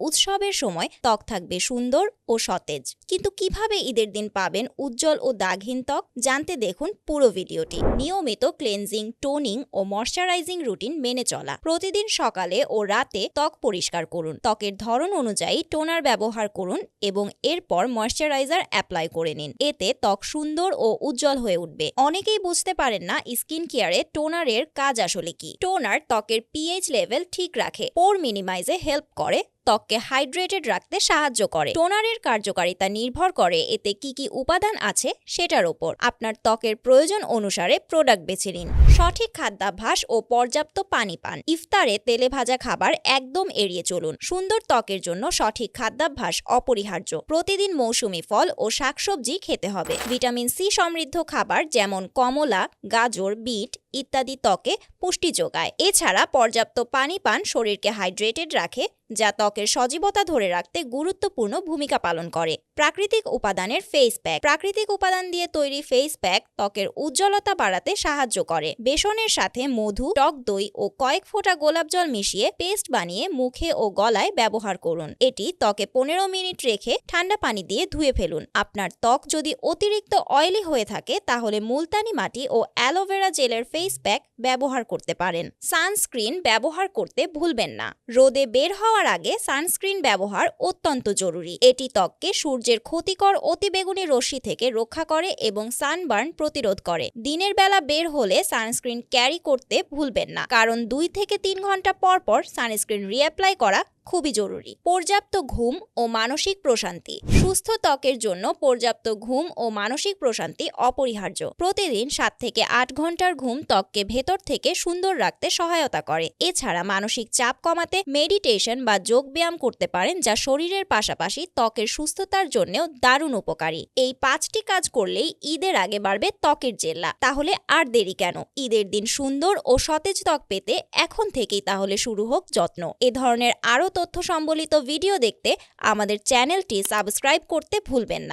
উৎসবের সময় ত্বক থাকবে সুন্দর ও সতেজ। কিন্তু কীভাবে ঈদের দিন পাবেন উজ্জ্বল ও দাগহীন ত্বক জানতে দেখুন পুরো ভিডিওটি। নিয়মিত ক্লেনজিং টোনিং ও ময়শ্চারাইজিং রুটিন মেনে চলা। প্রতিদিন সকালে ও রাতে ত্বক পরিষ্কার করুন। ত্বকের ধরন অনুযায়ী টোনার ব্যবহার করুন এবং এরপর ময়শ্চারাইজার অ্যাপ্লাই করে নিন। এতে ত্বক সুন্দর ও উজ্জ্বল হয়ে উঠবে। অনেকেই বুঝতে পারেন না স্কিন কেয়ারে টোনারের কাজ আসলে কি। টোনার ত্বকের পিএইচ লেভেল ঠিক রাখে। পোর মিনিমাইজে হেল্প করে। ত্বককে হাইড্রেটেড রাখতে সাহায্য করে। টোনারের কার্যকারিতা নির্ভর করে এতে কি কি উপাদান আছে সেটার ওপর। আপনার ত্বকের প্রয়োজন অনুসারে প্রোডাক্ট বেছে নিন। সঠিক খাদ্যাভ্যাস ও পর্যাপ্ত পানি পান। ইফতারে তেলে ভাজা খাবার একদম এড়িয়ে চলুন। সুন্দর ত্বকের জন্য সঠিক খাদ্যাভ্যাস অপরিহার্য। প্রতিদিন মৌসুমি ফল ও শাকসবজি খেতে হবে। ভিটামিন সি সমৃদ্ধ খাবার যেমন কমলা, গাজর, বিট ইত্যাদি ত্বকে পুষ্টি যোগায়। এছাড়া পর্যাপ্ত পানি পান শরীরকে হাইড্রেটেড রাখে, যা ত্বকের সজীবতা ধরে রাখতে গুরুত্বপূর্ণ ভূমিকা পালন করে। প্রাকৃতিক উপাদানের ফেস প্যাক প্রাকৃতিক উপাদান দিয়ে তৈরি ফেস প্যাক ত্বকের উজ্জ্বলতা বাড়াতে সাহায্য করে। বেসনের সাথে মধু, টক দই ও কয়েক ফোঁটা গোলাপ জল মিশিয়ে পেস্ট বানিয়ে মুখে ও গলায় ব্যবহার করুন। এটি ত্বকে পনেরো মিনিট রেখে ঠান্ডা পানি দিয়ে ধুয়ে ফেলুন। আপনার ত্বক যদি অতিরিক্ত অয়েলি হয়ে থাকে, তাহলে মুলতানি মাটি ও অ্যালোভেরা জেলের ফেস প্যাক ব্যবহার করতে পারেন। সানস্ক্রিন ব্যবহার করতে ভুলবেন না। রোদে বের হওয়ার আগে সানস্ক্রিন ব্যবহার অত্যন্ত জরুরি। এটি ত্বককে সূর্যের ক্ষতিকর অতিবেগুনি রশ্মি থেকে রক্ষা করে এবং সানবার্ন প্রতিরোধ করে। দিনের বেলা বের হলে সানস্ক্রিন ক্যারি করতে ভুলবেন না। কারণ দুই থেকে তিন ঘণ্টা পর পর সানস্ক্রিন রিঅ্যাপ্লাই করা খুবই জরুরি। পর্যাপ্ত ঘুম ও মানসিক প্রশান্তি। সুস্থ ত্বকের জন্য পর্যাপ্ত ঘুম ও মানসিক প্রশান্তি অপরিহার্য। প্রতিদিন সাত থেকে আট ঘণ্টার ঘুম ত্বককে ভেতর থেকে সুন্দর রাখতে সহায়তা করে। এছাড়া মানসিক চাপ কমাতে মেডিটেশন বা যোগ ব্যায়াম করতে পারেন যা শরীরের পাশাপাশি ত্বকের সুস্থতার জন্যও দারুণ উপকারী। এই পাঁচটি কাজ করলেই ঈদের আগে বাড়বে ত্বকের জেল্লা তাহলে আর দেরি কেন? ঈদের দিন সুন্দর ও সতেজ ত্বক পেতে এখন থেকেই তাহলে শুরু হোক যত্ন। এ ধরনের আরও তথ্য সম্বলিত ভিডিও দেখতে আমাদের চ্যানেলটি সাবস্ক্রাইব করতে ভুলবেন না।